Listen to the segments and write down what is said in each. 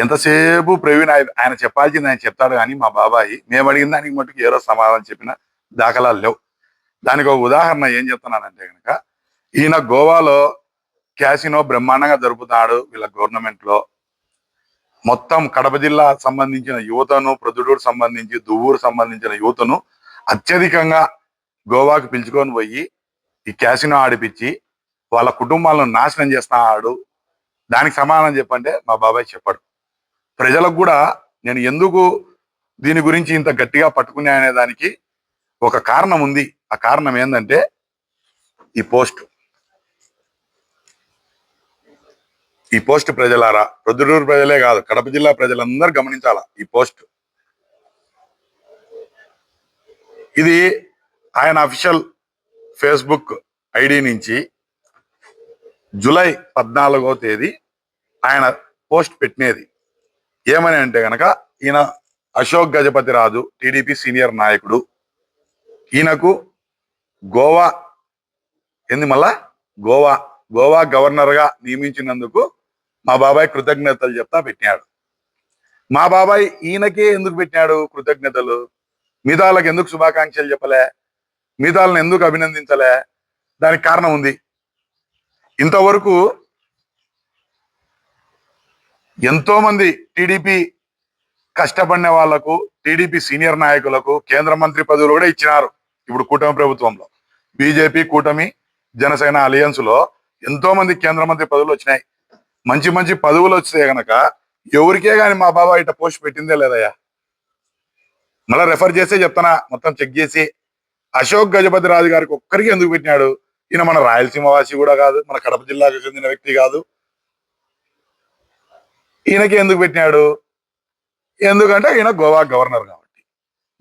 ఎంతసేపు ప్రవీణ్ ఆయన ఆయన చెప్పాల్సింది ఆయన చెప్తాడు కానీ మా బాబాయి మేము అడిగిన దానికి మటుకు ఏదో సమాధానం చెప్పిన దాఖలాలు లేవు. దానికి ఒక ఉదాహరణ ఏం చెప్తున్నానంటే కనుక ఈయన గోవాలో క్యాసినో బ్రహ్మాండంగా జరుపుతాడు వీళ్ళ గవర్నమెంట్లో. మొత్తం కడప జిల్లా సంబంధించిన యువతను ప్రొద్దుటూరు సంబంధించి దువ్వూరు సంబంధించిన యువతను అత్యధికంగా గోవాకు పిలుచుకొని పోయి ఈ క్యాసినో ఆడిపించి వాళ్ళ కుటుంబాలను నాశనం చేస్తున్నాడు దానికి సమాధానం చెప్పంటే మా బాబాయ్ చెప్పాడు. ప్రజలకు కూడా నేను ఎందుకు దీని గురించి ఇంత గట్టిగా పట్టుకునే అనే దానికి ఒక కారణం ఉంది. ఆ కారణం ఏంటంటే ఈ పోస్ట్. ఈ పోస్ట్ ప్రజలారా ప్రొద్దుటూరు ప్రజలే కాదు కడప జిల్లా ప్రజలందరూ గమనించాలా ఈ పోస్ట్? ఇది ఆయన అఫీషియల్ ఫేస్బుక్ ఐడి నుంచి జూలై పద్నాలుగో తేదీ ఆయన పోస్ట్ పెట్టినది. ఏమని అంటే గనక ఈయన అశోక్ గజపతి రాజు టీడీపీ సీనియర్ నాయకుడు. ఈయనకు గోవా ఏంది మళ్ళా? గోవా గోవా గవర్నర్గా నియమించినందుకు మా బాబాయ్ కృతజ్ఞతలు చెప్తా పెట్టినాడు. మా బాబాయ్ ఈయనకే ఎందుకు పెట్టినాడు కృతజ్ఞతలు? మిగతాలకు ఎందుకు శుభాకాంక్షలు చెప్పలే? మిగతాలను ఎందుకు అభినందించలే? దానికి కారణం ఉంది. ఇంతవరకు ఎంతో మంది టీడీపీ కష్టపడిన వాళ్ళకు టీడీపీ సీనియర్ నాయకులకు కేంద్ర మంత్రి పదవులు కూడా ఇచ్చినారు ఇప్పుడు కూటమి ప్రభుత్వంలో. బీజేపీ కూటమి జనసేన అలయన్స్లో ఎంతో మంది కేంద్ర మంత్రి పదవులు వచ్చినాయి. మంచి మంచి పదవులు వస్తే గనక ఎవరికే గాని మా బాబా ఇట్ట పోస్ట్ పెట్టిందే లేదయ్యా. మళ్ళీ రెఫర్ చేసే చెప్తానా మొత్తం చెక్ చేసి. అశోక్ గజపతి రాజు గారికి ఒక్కరికి ఎందుకు పెట్టినాడు? ఈయన మన రాయలసీమ వాసి కూడా కాదు మన కడప జిల్లాకు చెందిన వ్యక్తి కాదు. ఈయనకి ఎందుకు పెట్టినాడు? ఎందుకంటే ఈయన గోవా గవర్నర్ కాబట్టి.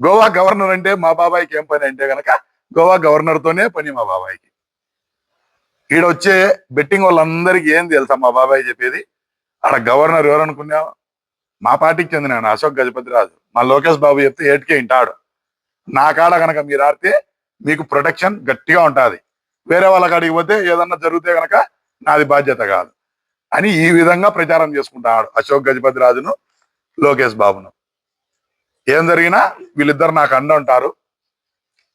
గోవా గవర్నర్ అంటే మా బాబాయికి ఏం పని అంటే గనక గోవా గవర్నర్ తోనే పని మా బాబాయికి. ఈడ వచ్చే బెట్టింగ్ వాళ్ళందరికీ ఏం తెలుసా మా బాబాయ్ చెప్పేది? ఆడ గవర్నర్ ఎవరనుకున్నావు మా పార్టీకి చెందిన అశోక్ గజపతి రాజు. మా లోకేష్ బాబు చెప్తే ఏటికే వింటాడు. నా కాడ కనుక మీరు ఆడితే మీకు ప్రొటెక్షన్ గట్టిగా ఉంటుంది. వేరే వాళ్ళ కాడికి పోతే ఏదన్నా జరిగితే గనక నాది బాధ్యత కాదు. అని ఈ విధంగా ప్రచారం చేసుకుంటాడు అశోక్ గజపతి రాజును లోకేష్ బాబును. ఏం జరిగినా వీళ్ళిద్దరు నాకు అండ ఉంటారు.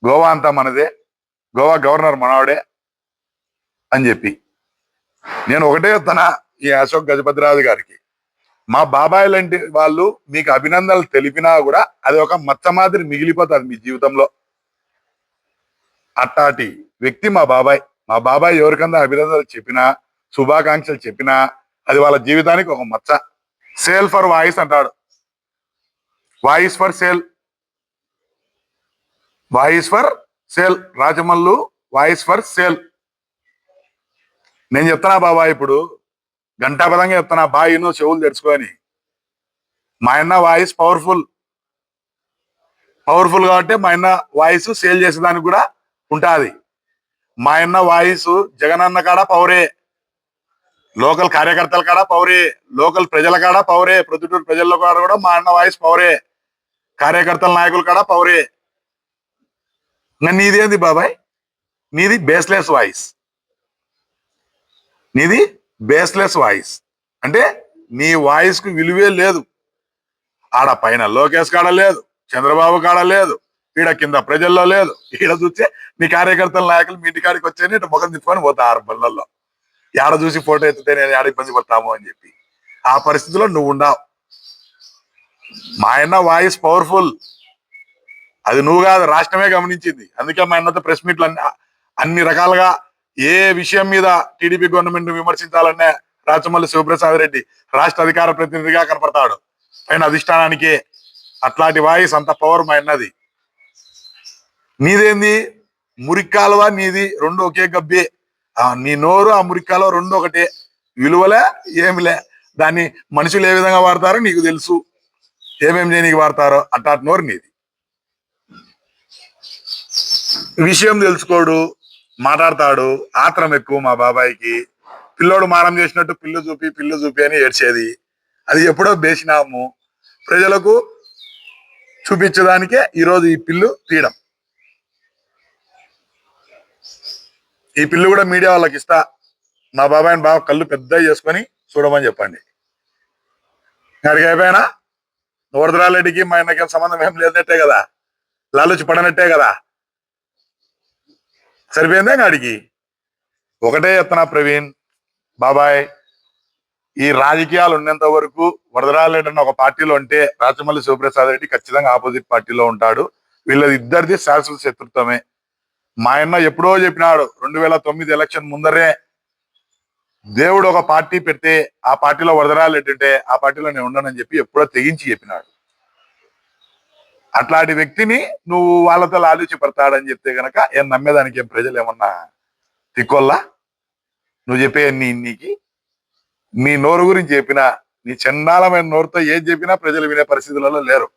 గోవా అంతా మనదే గోవా గవర్నర్ మనవాడే అని చెప్పి. నేను ఒకటే తన ఈ అశోక్ గజపతి రాజు గారికి. మా బాబాయ్ లాంటి వాళ్ళు మీకు అభినందనలు తెలిపినా కూడా అది ఒక మచ్చ మాదిరి మిగిలిపోతుంది మీ జీవితంలో. అట్టాటి వ్యక్తి మా బాబాయ్. మా బాబాయ్ ఎవరికన్నా అభినందనలు చెప్పినా శుభాకాంక్షలు చెప్పినా అది వాళ్ళ జీవితానికి ఒక మచ్చ. సేల్ ఫర్ వాయిస్ అంటాడు. Voice for sale voice for sale Rajamallu voice for sale నేను చెప్తున్నా బాబా ఇప్పుడు గంటాపదంగా చెప్తున్నా బాయిను చెవులు తెరుచుకొని. మా అన్న వాయిస్ పవర్ఫుల్ పవర్ఫుల్ కాబట్టి మా అన్న వాయిస్ సేల్ చేసేదానికి కూడా ఉంటుంది. మా అన్న వాయిస్ జగనన్న కాడ పవరే లోకల్ కార్యకర్తల కాడ పౌరే లోకల్ ప్రజల కాడ పౌరే ప్రొద్దుటూరు ప్రజల్లో కాడ కూడా మా అన్న వాయిస్ పౌరే. కార్యకర్తల నాయకుల కాడ పౌరే. ఇంకా నీదేంది బాబాయ్? నీది బేస్లెస్ వాయిస్ నీది బేస్లెస్ వాయిస్ అంటే నీ వాయిస్కు విలువే లేదు. ఆడ పైన లోకేష్ కాడ లేదు చంద్రబాబు కాడ లేదు ఈడ కింద ప్రజల్లో లేదు. ఈడ చూస్తే నీ కార్యకర్తల నాయకులు మీ ఇంటికాడికి వచ్చేది ఇటు ముఖం తిప్పుకొని పోతా ఆరు పనులలో యాడ చూసి ఫోటో ఎత్తితే నేను ఆడ ఇబ్బంది పడతాము అని చెప్పి. ఆ పరిస్థితిలో నువ్వు ఉండవు. మా అన్న వాయిస్ పవర్ఫుల్. అది నువ్వు కాదు రాష్ట్రమే గమనించింది. అందుకే మా అన్నతో ప్రెస్ మీట్లు అన్ని అన్ని రకాలుగా ఏ విషయం మీద టీడీపీ గవర్నమెంట్ విమర్శించాలనే రాచమల్లి శివప్రసాద్ రెడ్డి రాష్ట్ర అధికార ప్రతినిధిగా కనపడతాడు. పైన అధిష్టానానికి అట్లాంటి వాయిస్ అంత పవర్ మా అన్నది. నీదేంది? మురిక్కాలువ నీది? రెండు ఒకే గబ్బే. నీ నోరు ఆ మురికాలో రెండు ఒకటే విలువలే ఏమిలే. దాన్ని మనుషులు ఏ విధంగా వాడతారో నీకు తెలుసు. ఏమేం చేయనీకి వాడతారో అట్టాట్ నోరు నీది. విషయం తెలుసుకోడు మాట్లాడతాడు. ఆత్రం ఎక్కువ మా బాబాయికి. పిల్లోడు మారం చేసినట్టు పిల్లు చూపి పిల్లు చూపి అని ఏడ్చేది. అది ఎప్పుడో బేసినాము. ప్రజలకు చూపించడానికే ఈరోజు ఈ పిల్లు తీయడం. ఈ పిల్లు కూడా మీడియా వాళ్ళకి ఇస్తా. మా బాబాయ్ బాగా కళ్ళు పెద్ద చేసుకొని చూడమని చెప్పండి. అడిగి అయిపోయినా? వరదరారెడ్డికి మా ఆయనకేం సంబంధం ఏం లేదన్నట్టే కదా. లాలుచి పడనట్టే కదా. సరిపోయిందే అడిగి? ఒకటే ఎత్తనా ప్రవీణ్ బాబాయ్ ఈ రాజకీయాలు ఉన్నంత వరకు వరదరారెడ్డి అన్న ఒక పార్టీలో ఉంటే రాచమల్లి శివప్రసాద్ రెడ్డి ఖచ్చితంగా ఆపోజిట్ పార్టీలో ఉంటాడు. వీళ్ళది ఇద్దరిది శాశ్వత శత్రుత్వమే మా అన్న ఎప్పుడో చెప్పినాడు రెండు వేల తొమ్మిది ఎలక్షన్ ముందరే దేవుడు ఒక పార్టీ పెడితే ఆ పార్టీలో వరదరాలు ఉంటే ఆ పార్టీలో నేను ఉండనని చెప్పి ఎప్పుడో తెగించి చెప్పినాడు. అట్లాంటి వ్యక్తిని నువ్వు వాళ్ళతో ఆలోచి పడతాడని చెప్తే గనక ఏం నమ్మేదానికి ఏం ప్రజలు ఏమన్నా తిక్కొల్లా? నువ్వు చెప్పే నీ నీకి నీ నోరు గురించి చెప్పినా నీ చండాలమైన నోరుతో ఏం చెప్పినా ప్రజలు వినే పరిస్థితులలో లేరు.